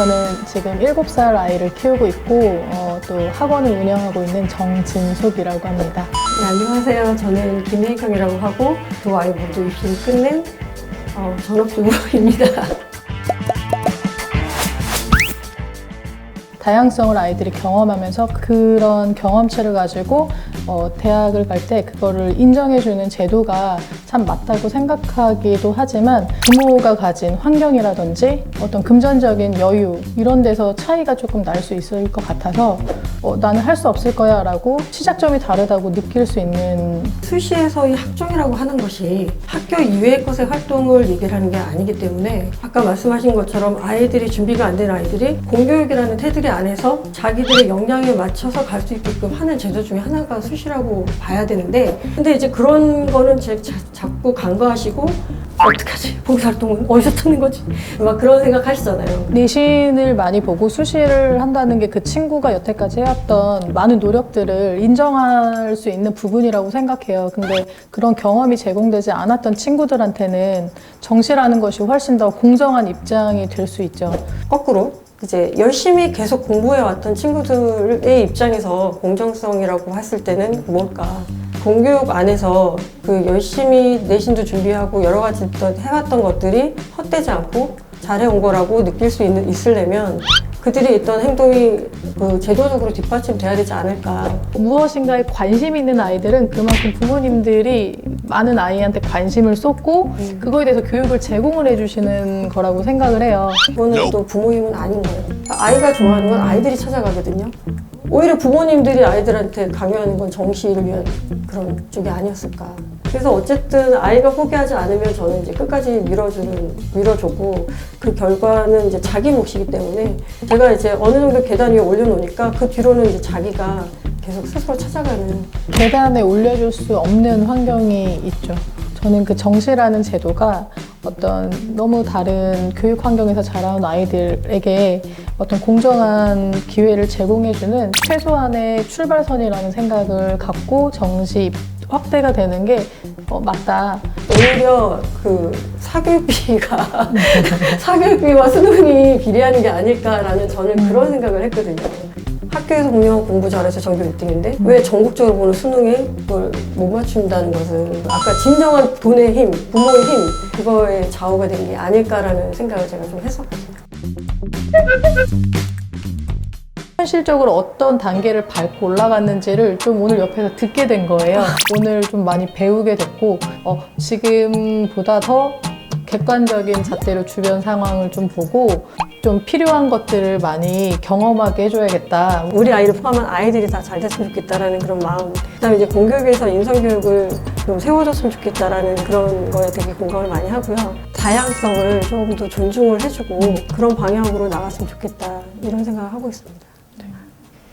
저는 지금 7살 아이를 키우고 있고 어, 또 학원을 운영하고 있는 정진숙이라고 합니다. 네, 안녕하세요. 저는 김혜경이라고 하고 두 아이 모두 입시를 끝낸 어, 전업주부입니다. 다양성을 아이들이 경험하면서 그런 경험치를 가지고 어, 대학을 갈 때 그거를 인정해주는 제도가 참 맞다고 생각하기도 하지만 부모가 가진 환경이라든지 어떤 금전적인 여유 이런 데서 차이가 조금 날 수 있을 것 같아서 어, 나는 할 수 없을 거야 라고 시작점이 다르다고 느낄 수 있는 수시에서의 학종이라고 하는 것이 학교 이외의 것의 활동을 얘기를 하는 게 아니기 때문에 아까 말씀하신 것처럼 아이들이 준비가 안 된 아이들이 공교육이라는 테두리 안에서 자기들의 역량에 맞춰서 갈 수 있게끔 하는 제도 중에 하나가 수시라고 봐야 되는데 근데 이제 그런 거는 제 자, 자꾸 간과하시고 어떡하지? 봉사활동은 어디서 찾는 거지? 막 그런 생각 하시잖아요. 내신을 많이 보고 수시를 한다는 게 그 친구가 여태까지 해왔던 많은 노력들을 인정할 수 있는 부분이라고 생각해요. 근데 그런 경험이 제공되지 않았던 친구들한테는 정시라는 것이 훨씬 더 공정한 입장이 될 수 있죠. 거꾸로 이제 열심히 계속 공부해 왔던 친구들의 입장에서 공정성이라고 했을 때는 뭘까? 공교육 안에서 그 열심히 내신도 준비하고 여러 가지 또 해왔던 것들이 헛되지 않고 잘해온 거라고 느낄 수 있는, 있으려면 그들이 있던 행동이 그 제도적으로 뒷받침돼야 되지 않을까. 무엇인가에 관심 있는 아이들은 그만큼 부모님들이 많은 아이한테 관심을 쏟고 그거에 대해서 교육을 제공을 해주시는 거라고 생각을 해요. 이거는 또 부모님은 아닌 거예요. 아이가 좋아하는 건 아이들이 찾아가거든요. 오히려 부모님들이 아이들한테 강요하는 건 정시를 위한 그런 쪽이 아니었을까. 그래서 어쨌든 아이가 포기하지 않으면 저는 이제 끝까지 밀어주는, 밀어주고 그 결과는 이제 자기 몫이기 때문에 제가 이제 어느 정도 계단 위에 올려놓으니까 그 뒤로는 이제 자기가 계속 스스로 찾아가는 계단에 올려줄 수 없는 환경이 있죠. 저는 그 정시라는 제도가 어떤 너무 다른 교육 환경에서 자라온 아이들에게 어떤 공정한 기회를 제공해주는 최소한의 출발선이라는 생각을 갖고 정시 확대가 되는 게 어, 맞다. 오히려 그 사교육비가 사교육비와 수능이 비례하는 게 아닐까라는 저는 그런 생각을 했거든요. 학교에서 분명 공부 잘해서 전교 1등인데 왜 전국적으로 보는 수능에 그걸 못 맞춘다는 것은 아까 진정한 돈의 힘, 부모의 힘 그거에 좌우가 된 게 아닐까라는 생각을 제가 좀 했었거든요. 현실적으로 어떤 단계를 밟고 올라갔는지를 좀 오늘 옆에서 듣게 된 거예요. 오늘 좀 많이 배우게 됐고, 어, 지금보다 더 객관적인 잣대로 주변 상황을 좀 보고, 좀 필요한 것들을 많이 경험하게 해줘야겠다. 우리 아이를 포함한 아이들이 다 잘 됐으면 좋겠다라는 그런 마음. 그다음에 이제 공교육에서 인성교육을 좀 세워줬으면 좋겠다라는 그런 거에 되게 공감을 많이 하고요. 다양성을 조금 더 존중을 해주고 그런 방향으로 나갔으면 좋겠다. 이런 생각을 하고 있습니다